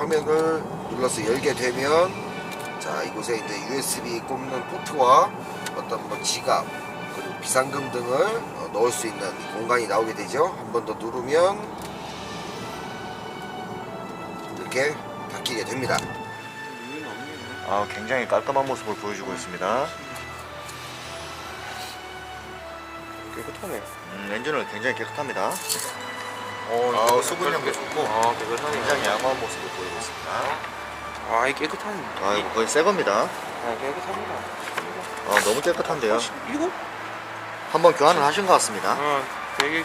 화면을 눌러서 열게 되면 자 이곳에 이제 USB 꼽는 포트와 어떤 뭐 지갑 그리고 비상금 등을 어, 넣을 수 있는 이 공간이 나오게 되죠. 한 번 더 누르면 이렇게 닫히게 됩니다. 아, 굉장히 깔끔한 모습을 보여주고 있습니다. 깨끗하네. 음, 엔진은 굉장히 깨끗합니다. 어, 아, 수분량도 좋고 아, 깨끗하네. 굉장히 양호한 모습을 보이고 있습니다. 아, 이 깨끗한. 아, 이거 거의 새 겁니다. 아, 깨끗합니다. 아, 너무 깨끗한데요. 이거? 한번 교환을 하신 것 같습니다. 아, 되게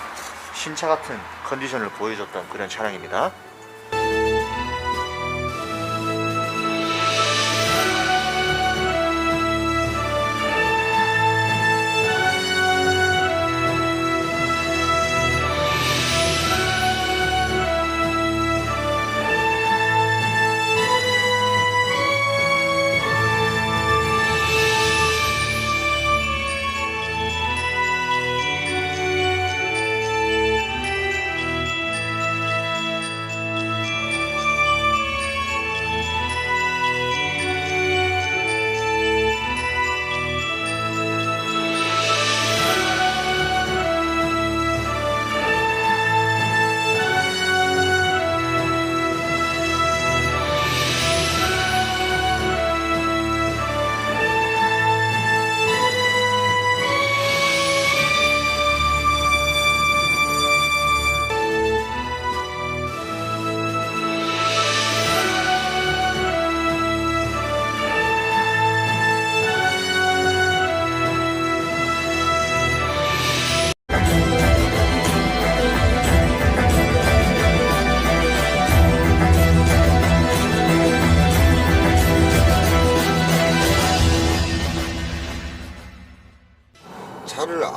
신차 같은 컨디션을 보여줬던 그런 차량입니다.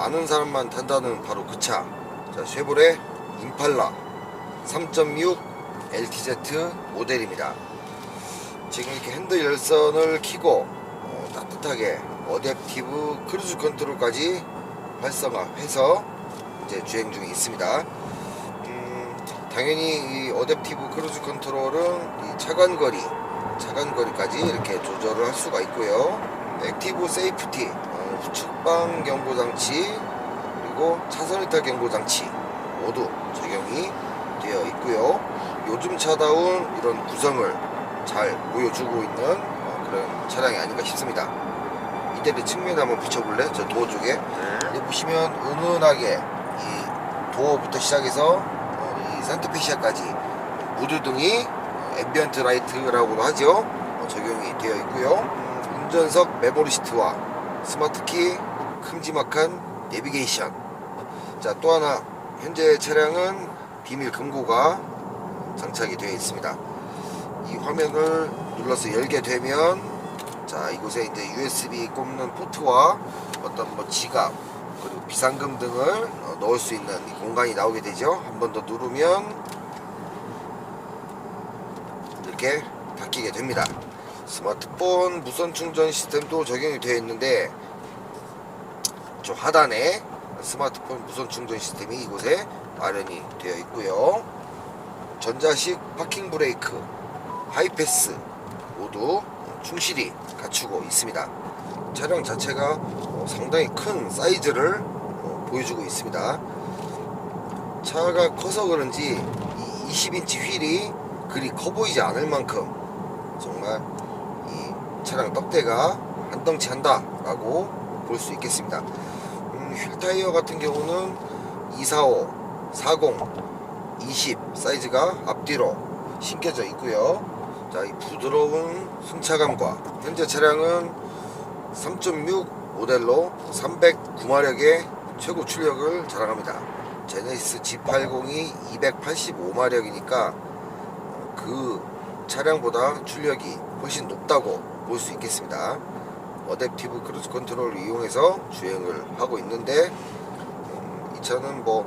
아는 사람만 탄다는 바로 그 차. 자, 쉐보레 임팔라 3.6 LTZ 모델입니다. 지금 이렇게 핸들 열선을 켜고 어, 따뜻하게 어댑티브 크루즈 컨트롤까지 활성화해서 이제 주행 중에 있습니다. 음, 당연히 이 어댑티브 크루즈 컨트롤은 이 차간거리, 차간거리까지 이렇게 조절을 할 수가 있고요. 액티브 세이프티, 어, 후측방 경고 장치 그리고 차선 이탈 경고 장치 모두 적용이 되어 있고요. 요즘 차다운 이런 구성을 잘 보여주고 있는 어, 그런 차량이 아닌가 싶습니다. 이대리 측면에 한번 붙여볼래? 저 도어 쪽에 네. 여기 보시면 은은하게 이 도어부터 시작해서 어, 이 산타페시아까지 무드등이 어, 앰비언트 라이트라고도 하죠 어, 적용이 되어 있고요 음, 운전석 메모리 시트와 스마트키 큼지막한 내비게이션. 자 또 하나. 현재 차량은 비밀 금고가 장착이 되어 있습니다. 이 화면을 눌러서 열게 되면 자 이곳에 이제 USB 꼽는 포트와 어떤 뭐 지갑 그리고 비상금 등을 어, 넣을 수 있는 이 공간이 나오게 되죠. 한 번 더 누르면 이렇게 닫히게 됩니다 스마트폰 무선 충전 시스템도 적용이 되어 있는데 저 하단에 스마트폰 무선 충전 시스템이 이곳에 마련이 되어 있고요 전자식 파킹 브레이크 하이패스 모두 충실히 갖추고 있습니다. 차량 자체가 어, 상당히 큰 사이즈를 어, 보여주고 있습니다. 차가 커서 그런지 이 20인치 휠이 그리 커 보이지 않을 만큼 정말 이 차량 떡대가 한 덩치 한다 라고 볼 수 있겠습니다. 음, 휠 타이어 같은 경우는 245, 40, 20 사이즈가 앞뒤로 신겨져 있고요. 자, 이 부드러운 승차감과 현재 차량은 3.6 모델로 309마력의 최고 출력을 자랑합니다. 제네시스 G80이 285마력이니까 그 차량보다 출력이 훨씬 높다고 볼 수 있겠습니다. 어댑티브 크루즈 컨트롤을 이용해서 주행을 하고 있는데 음, 이 차는 뭐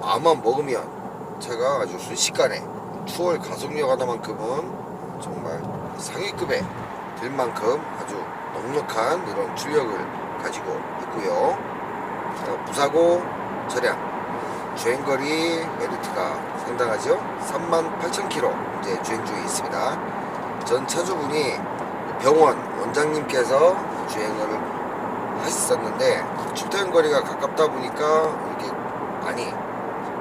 마음만 먹으면 차가 아주 순식간에 추월 가속력 하나만큼은 정말 상위급에 들 만큼 아주 넉넉한 이런 출력을 가지고 있고요. 어, 무사고 차량 주행거리 메리트가 상당하죠 38,000km 이제 주행 중에 있습니다 전 차주분이 병원 원장님께서 주행을 하셨었는데 출퇴근 거리가 가깝다 보니까 이렇게 많이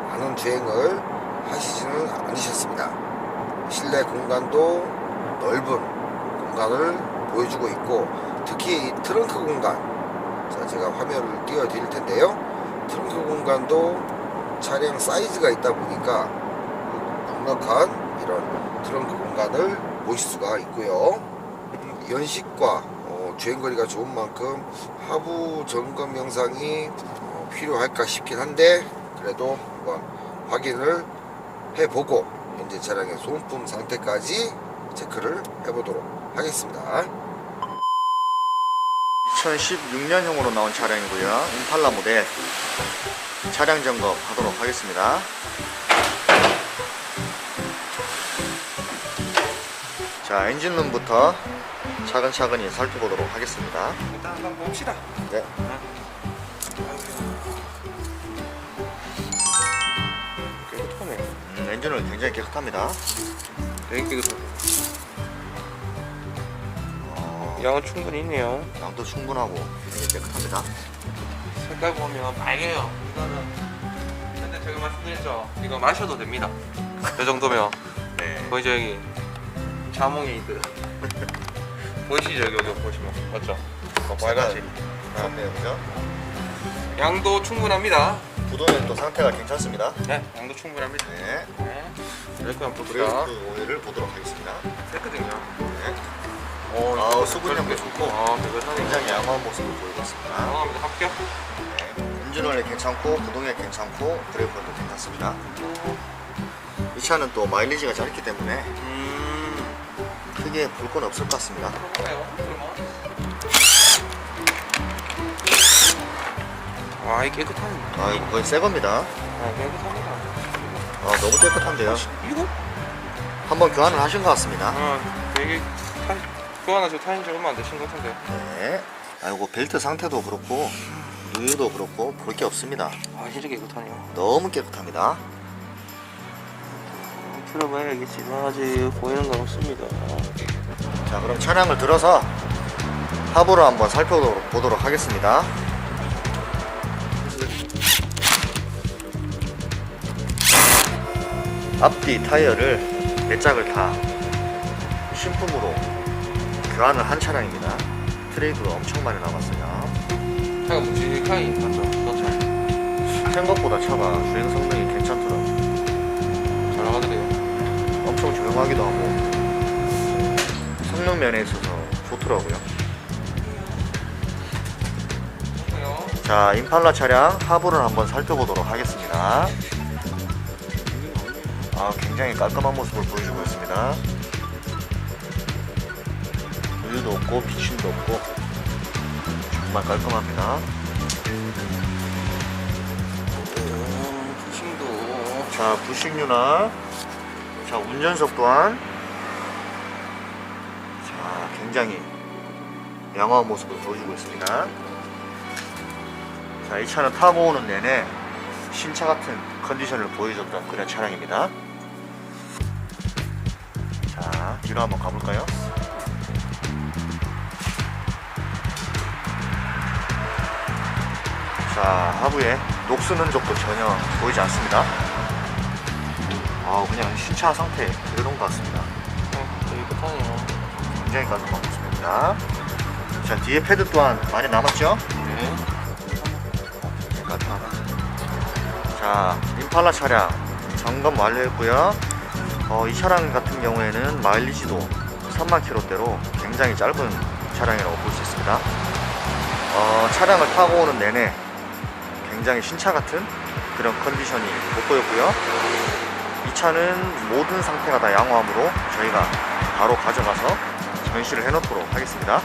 많은 주행을 하시지는 않으셨습니다. 실내 공간도 넓은 공간을 보여주고 있고 특히 이 트렁크 공간 자 제가 화면을 띄워 드릴 텐데요. 트렁크 공간도 차량 사이즈가 있다 보니까 넉넉한 이런 트렁크 공간을 보실 수가 있고요 연식과 어, 주행거리가 좋은 만큼 하부 점검 영상이 어, 필요할까 싶긴 한데 그래도 한번 확인을 해보고 현재 차량의 소모품 상태까지 체크를 해보도록 하겠습니다 2016년형으로 나온 차량이고요. 임팔라 모델 차량 점검 하도록 하겠습니다. 자, 엔진룸부터 차근차근히 살펴보도록 하겠습니다. 일단 한번 봅시다. 네. 깨끗하네. 음, 엔진은 굉장히 깨끗합니다. 되게 깨끗하네. 어, 양은 충분히 있네요. 양도 충분하고 굉장히 깨끗합니다. 색깔 보면 빨개요. 이거는 근데 제가 말씀드렸죠. 이거 마셔도 됩니다. 이 정도면 네. 거의 저기 자몽이 그 보이시죠 여기 여기 보시면 맞죠? 어, 빨갛지. 좋네요, 그죠? 양도 충분합니다. 구동은 또 상태가 괜찮습니다. 네, 양도 충분합니다. 네. 네. 이렇게 한번 봅시다. 브레이크 오일을 보도록 하겠습니다. 했거든요. 네. 어, 아우, 수분량도 좋고. 아. 굉장히 양호한 모습을 보이고 있습니다. 감사합니다. 합격. 네. 오일 괜찮고 구동력 괜찮고 브레이크도 괜찮습니다. 이 차는 또 마일리지가 짧기 때문에 음. 크게 볼 건 없을 것 같습니다. 와, 이 깨끗하네. 아 이거 거의 새 겁니다. 아, 깨끗합니다. 아, 너무 깨끗한데요. 이거? 한번 교환을 하신 것 같습니다. 아, 되게 타, 교환하시고 타인 지 얼마 안 되신 것 같은데. 네. 아이고 벨트 상태도 그렇고 누유도 그렇고 볼 게 없습니다. 아, 진짜 깨끗하네요. 너무 깨끗합니다. 틀어봐야 알겠지만 아직 보이는 건 없습니다. 자 그럼 차량을 들어서 하부를 한번 살펴보도록 하겠습니다. 앞뒤 타이어를 네 짝을 다 신품으로 교환을 한 차량입니다. 트레이드도 엄청 많이 나왔어요. 차가 묵직하게 맞죠? 그렇죠. 생각보다 차가 주행 성능이 괜찮더라고요. 잘 나가더래요. 엄청 조용하기도 하고 성능 면에 있어서 좋더라고요. 자, 임팔라 차량 하부를 한번 살펴보도록 하겠습니다. 아, 굉장히 깔끔한 모습을 보여주고 있습니다. 우유도 없고 비침도 없고 정말 깔끔합니다. 음. 자, 부식류나 자, 운전석 또한 자, 굉장히 양호한 모습을 보여주고 있습니다. 자, 이 차는 타고 오는 내내 신차 같은 컨디션을 보여줬던 그런 차량입니다. 자, 뒤로 한번 가볼까요? 자, 하부에 녹슨 흔적도 전혀 보이지 않습니다. 아, 그냥 신차 상태 그대로인 것 같습니다. 어, 되게 깨끗하네요. 굉장히 깔끔한 모습입니다. 자, 뒤에 패드 또한 많이 남았죠? 네. 자, 임팔라 차량 점검 완료했고요. 어, 이 차량 같은 경우에는 마일리지도 3만 킬로대로 굉장히 짧은 차량이라고 볼 수 있습니다. 어, 차량을 타고 오는 내내 굉장히 신차 같은 그런 컨디션이 돋보였고요. 이 차는 모든 상태가 다 양호하므로 저희가 바로 가져가서 전시를 해놓도록 하겠습니다.